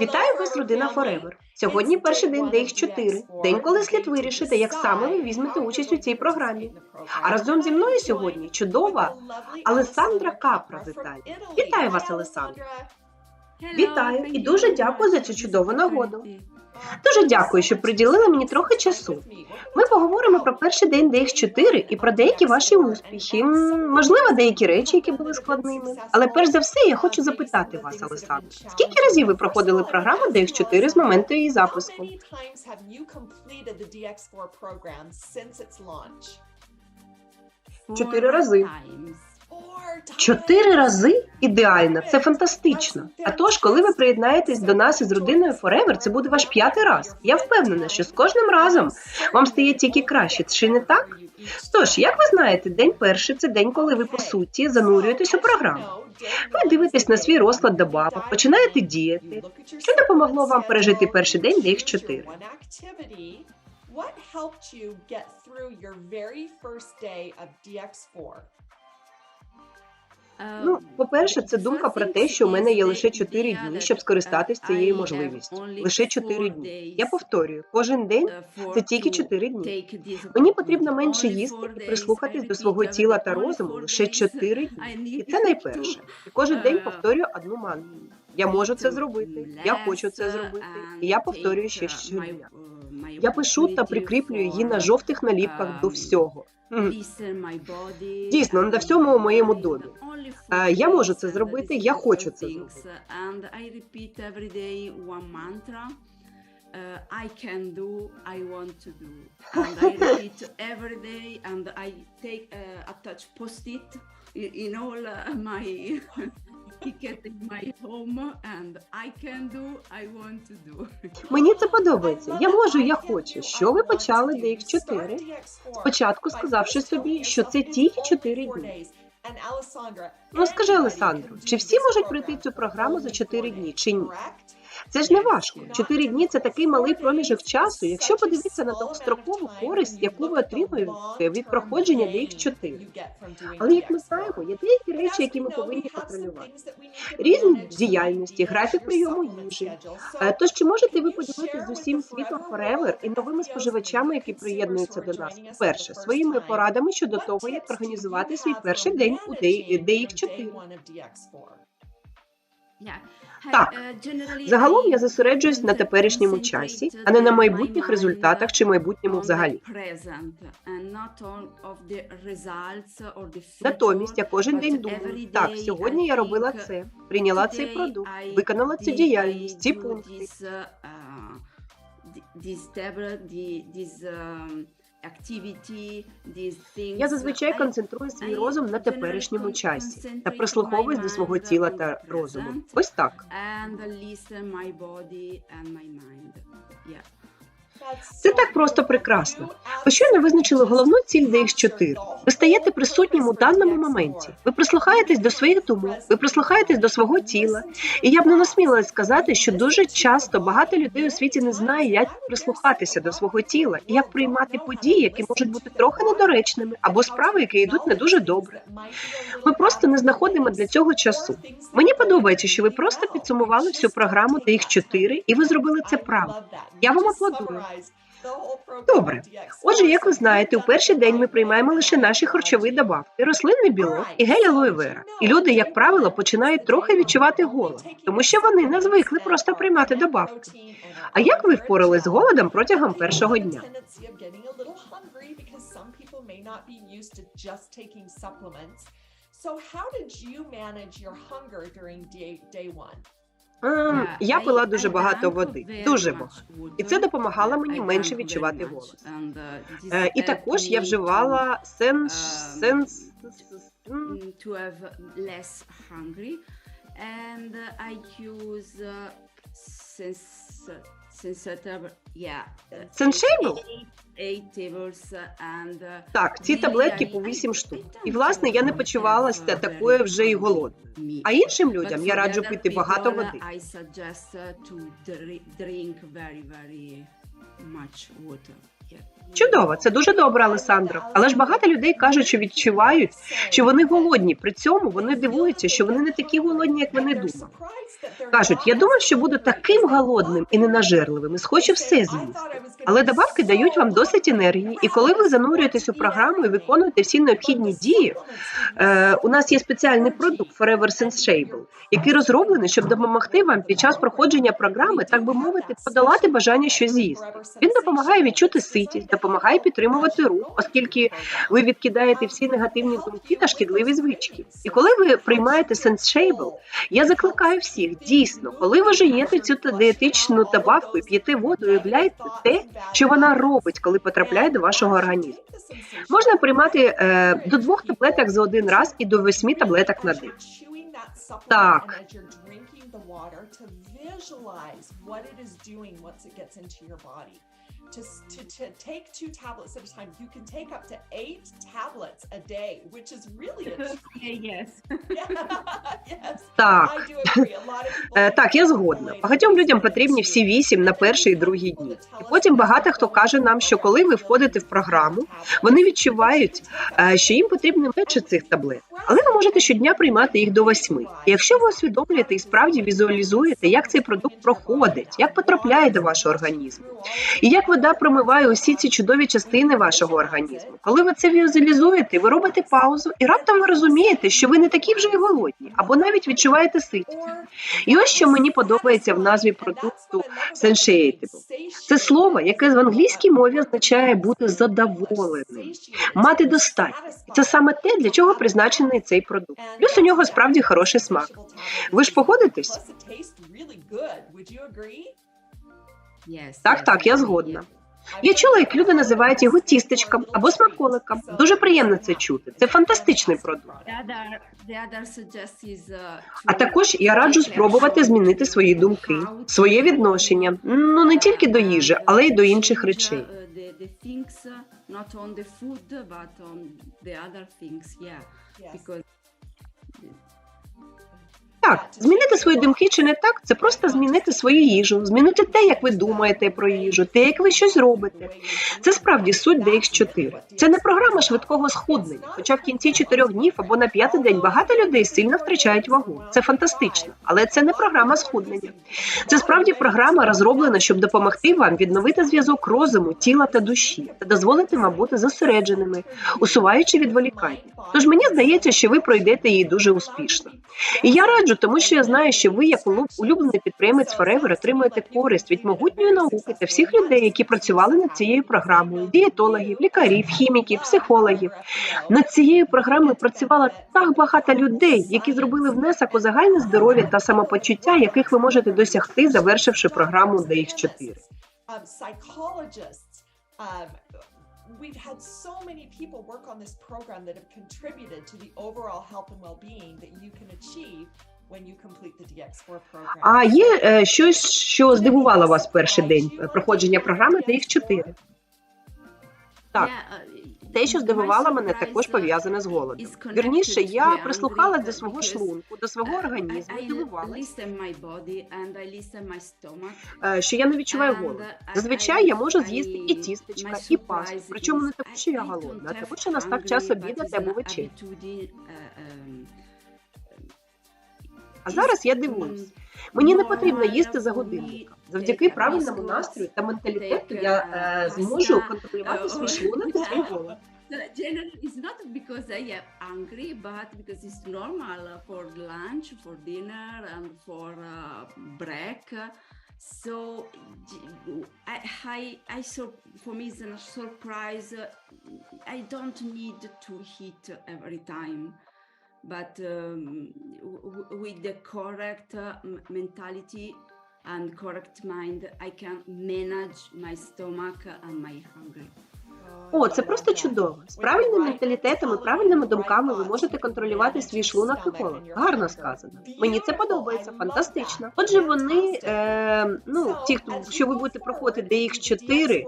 Вітаю вас, родина Forever. Сьогодні перший день де їх чотири. день, коли слід вирішити, як саме ви візьмете участь у цій програмі. А разом зі мною сьогодні чудова Алесандра Капра з. Вітаю вас, Алесандра. Вітаю і дуже дякую за цю чудову нагоду. Дуже дякую, що приділили мені трохи часу. Ми поговоримо про перший день DX4 і про деякі ваші успіхи, можливо, деякі речі, які були складними. Але перш за все, я хочу запитати вас, Алесандра, скільки разів ви проходили програму DX4 з моменту її запуску? How many times have you completed the DX4 program since its launch? Чотири рази. Чотири рази? Ідеально, це фантастично. А тож, коли ви приєднаєтесь до нас із родиною Forever, це буде ваш п'ятий раз. Я впевнена, що з кожним разом вам стає тільки краще. Чи не так? Тож, як ви знаєте, день перший це день, коли ви по суті занурюєтесь у програму. Ви дивитесь на свій розклад добавок, починаєте діяти. Що допомогло вам пережити перший день DX4? What helped you get through your very first day of DX4? Ну, по-перше, це думка про те, що у мене є лише 4 дні, щоб скористатись цією можливістю. Лише 4 дні. Я повторюю, кожен день це тільки 4 дні. Мені потрібно менше їсти і прислухатись до свого тіла та розуму лише 4 дні. І це найперше. І кожен день повторюю одну мантру. Я можу це зробити, я хочу це зробити, і я повторюю ще щодня. Я пишу та прикріплюю її на жовтих наліпках до всього. Дійсно, на всьому у моєму домі. Е, Я можу це зробити, я хочу це зробити. Uh, I can do, I want to do, and I repeat every day, and I take uh, attach post-it in all uh, my ticket in my home, and I can do, I want to do. Мені це подобається. Я можу, я хочу. Що ви почали їх чотири? Спочатку сказавши собі, що це тільки чотири дні. Ну скажи, Олександру, чи всі можуть пройти цю програму за чотири дні, чи ні? Це ж не важко. 4 дні це такий малий проміжок часу. Якщо подивитися на довгострокову користь, яку ви отримуєте від проходження DX4. Але як ми знаємо, є деякі речі, які ми повинні контролювати. Різні діяльності, графік прийому їжі. Е, Тож чи можете ви поділитися з усім світом Forever і новими споживачами, які приєднуються до нас? Перше, своїми порадами щодо того, як організувати свій перший день у DX4. Так. Загалом я зосереджуюсь на теперішньому часі, а не на майбутніх результатах чи майбутньому взагалі. Натомість я кожен день думаю, так, сьогодні я робила це, прийняла цей продукт, виконала цю діяльність, ці пункти. Я зазвичай концентрую свій розум на теперішньому часі та прислуховуюсь до свого тіла та розуму. Ось так. Це так просто прекрасно. Щойно визначили головну ціль DX4. Ви стаєте присутнім у даному моменті. Ви прислухаєтесь до своїх думок, ви прислухаєтесь до свого тіла. І я б не насмілилась сказати, що дуже часто багато людей у світі не знає, як прислухатися до свого тіла і як приймати події, які можуть бути трохи недоречними, або справи, які йдуть не дуже добре. Ми просто не знаходимо для цього часу. Мені подобається, що ви просто підсумували всю програму DX4, і ви зробили це правильно. Я вам аплодую. Добре. Отже, як ви знаєте, у перший день ми приймаємо лише наші харчові добавки, рослинний білок і гель алоє вера. І люди, як правило, починають трохи відчувати голод, тому що вони не звикли просто приймати добавки. А як ви впорались з голодом протягом першого дня? So how did you manage your hunger during day, day one? Ем, Я пила дуже багато води, дуже багато. І це допомагало мені менше відчувати голос. Е, І також я вживала сенс... сенс... to have less hungry and I use uh, sens sensitive yeah uh, Сеншейбл? uh, uh, Так, ці таблетки по 8 штук. І власне я не почувалася такою вже й голодною. А іншим людям я раджу пити багато води. I suggest uh, to dri- drink very very much water. Чудово, це дуже добре, Алесандро. Але ж багато людей кажуть, що відчувають, що вони голодні. При цьому вони дивуються, що вони не такі голодні, як вони думали. Кажуть, я думав, що буду таким голодним і ненажерливим, і схочу все з'їсти. Але добавки дають вам досить енергії, і коли ви занурюєтесь у програму і виконуєте всі необхідні дії, е, у нас є спеціальний продукт Forever Sensable, який розроблений, щоб допомогти вам під час проходження програми, так би мовити, подолати бажання щось з'їсти. Він допомагає відчути ситість, допомагає підтримувати рух, оскільки ви відкидаєте всі негативні думки та шкідливі звички. І коли ви приймаєте Sensable, я закликаю всіх дійсно, коли ви жуєте цю дієтичну добавку і п'єте воду, уявляйте те, що вона робить, коли потрапляє до вашого організму. Можна приймати е, до двох таблеток за один раз і до восьми таблеток на день. Так. To, to, to take two tablets at a time, you can take up to eight tablets a day, which is really a yes. yes. Так. Е, Так, я згодна. Багатьом людям потрібні всі вісім на перший і другий дні. І потім багато хто каже нам, що коли ви входите в програму, вони відчувають, е, що їм потрібно менше цих таблет. Але ви можете щодня приймати їх до восьми. І якщо ви усвідомлюєте і справді візуалізуєте, як цей продукт проходить, як потрапляє до вашого організму, і як вода промиває усі ці чудові частини вашого організму. Коли ви це візуалізуєте, ви робите паузу, і раптом ви розумієте, що ви не такі вже й голодні, або навіть відчуваєте ситість. І ось що мені подобається в назві продукту Satiable. Це слово, яке в англійській мові означає бути задоволеним, мати достатньо. Це саме те, для чого призначений цей продукт. Плюс у нього справді хороший смак. Ви ж погодитесь? Так, так, я згодна. Я чула, як люди називають його тістечком або смаколиком. Дуже приємно це чути. Це фантастичний продукт. Uh, А також я раджу спробувати змінити свої думки, своє відношення. Ну не тільки до їжі, але й до інших речей. Uh, uh. Because Так, змінити свої думки чи не так, це просто змінити свою їжу, змінити те, як ви думаєте про їжу, те, як ви щось робите. Це справді суть DX4. Це не програма швидкого схуднення, хоча в кінці чотирьох днів або на п'ятий день багато людей сильно втрачають вагу. Це фантастично, але це не програма схуднення. Це справді програма розроблена, щоб допомогти вам відновити зв'язок розуму, тіла та душі та дозволити вам бути зосередженими, усуваючи відволікання. Тож мені здається, що ви пройдете її дуже успішно. І я раджу, тому що я знаю, що ви, як улюб- улюблений підприємець Forever, отримуєте користь від могутньої науки та всіх людей, які працювали над цією програмою: дієтологів, лікарів, хіміків, психологів. Над цією програмою працювало так багато людей, які зробили внесок у загальне здоров'я та самопочуття, яких ви можете досягти, завершивши програму DX4. um. Um, we've had so many people work on this program that have contributed to the overall health and well-being that you can achieve when you complete the DX4 program. А є е, щось, що здивувало вас перший день е, проходження програми DX4? Так. uh, Те, що здивувало мене, також пов'язане з голодом. Вірніше, я прислухалась до свого шлунку, до свого організму, е, що я не відчуваю I- Зазвичай я можу з'їсти і тістечка, і пасту. Причому не тому, що я голодна, а тому, що настав час hungry, обіда або вечері. Uh, um, А зараз я дивуюсь. Мені не потрібно їсти за годинником. Завдяки правильному настрою та менталітету я е, зможу контролювати свій шлунок і свій голод. Uh, Generally, it's not because I am hungry, but because it's normal uh, for lunch, for dinner, and for uh, break. So, I, I, I sur- for me, it's a surprise. uh, I don't need to eat every time, but um, with the correct uh, mentality and correct mind, I can manage my stomach and my hunger. Oh, О, це просто чудово. З правильним менталітетом і правильними думками ви можете контролювати свій шлунок і коло. Гарно сказано. Мені це подобається, фантастично. Отже, вони, е, ну, ті, хто що ви будете проходити DX4, е,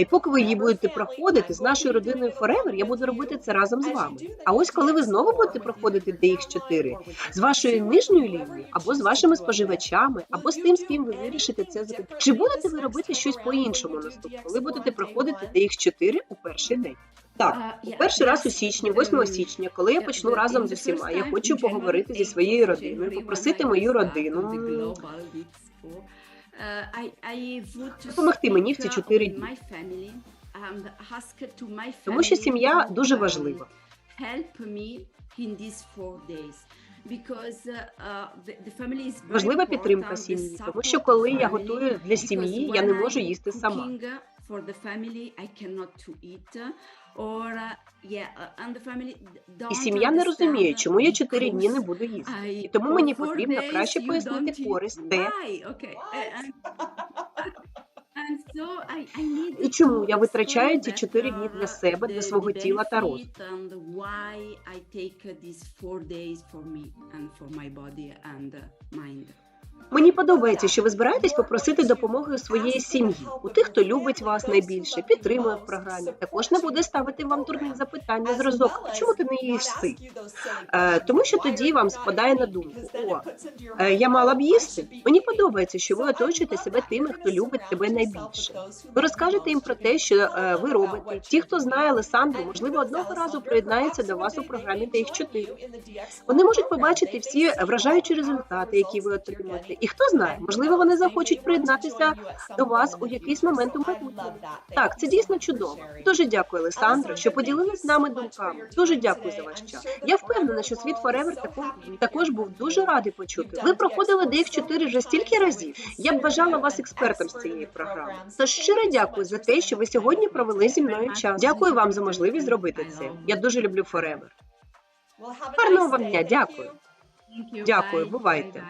і поки ви її будете проходити з нашою родиною Forever, я буду робити це разом з вами. А ось коли ви знову будете проходити DX4 з вашою нижньою лінією, або з вашими споживачами, або з тим, з ким ви вирішите це зробити. Чи будете ви робити щось по-іншому наступно, коли будете проходити DX4 у перший день? Так, перший раз у січні, 8 січня, коли я почну разом з усіма, я хочу поговорити зі своєю родиною, попросити мою родину допомогти мені в ці чотири дні. тому що сім'я дуже важлива. Важлива підтримка сім'ї, тому що коли я готую для сім'ї, я не можу їсти сама. І сім'я не розуміє, чому я чотири дні не буду їсти. І тому мені потрібно краще пояснити користь те, і чому я витрачаю ці чотири дні для себе, для свого тіла та розуму. Мені подобається, що ви збираєтесь попросити допомоги у своєї сім'ї, у тих, хто любить вас найбільше, підтримує в програмі. Також не буде ставити вам дурних запитань на зразок. Чому ти не їси? Е, тому що тоді вам спадає на думку: о, е, я мала б їсти. Мені подобається, що ви оточуєте себе тими, хто любить тебе найбільше. Ви розкажете їм про те, що е, ви робите. Ті, хто знає Лесандру, можливо, одного разу приєднаються до вас у програмі DX4. Вони можуть побачити всі вражаючі результати, які ви отримуєте. І хто знає, можливо, вони захочуть приєднатися до вас у якийсь момент у майбутньому. Так, це дійсно чудово. Дуже дякую, Олександро, що поділились з нами думками. Дуже дякую за ваш час. Я впевнена, що світ Forever також, був дуже радий почути. Ви проходили DX4 вже стільки разів. Я б бажала вас експертом з цієї програми. Тож щиро дякую за те, що ви сьогодні провели зі мною час. Дякую вам за можливість зробити це. Я дуже люблю Forever. Гарного вам дня, дякую. Дякую, бувайте.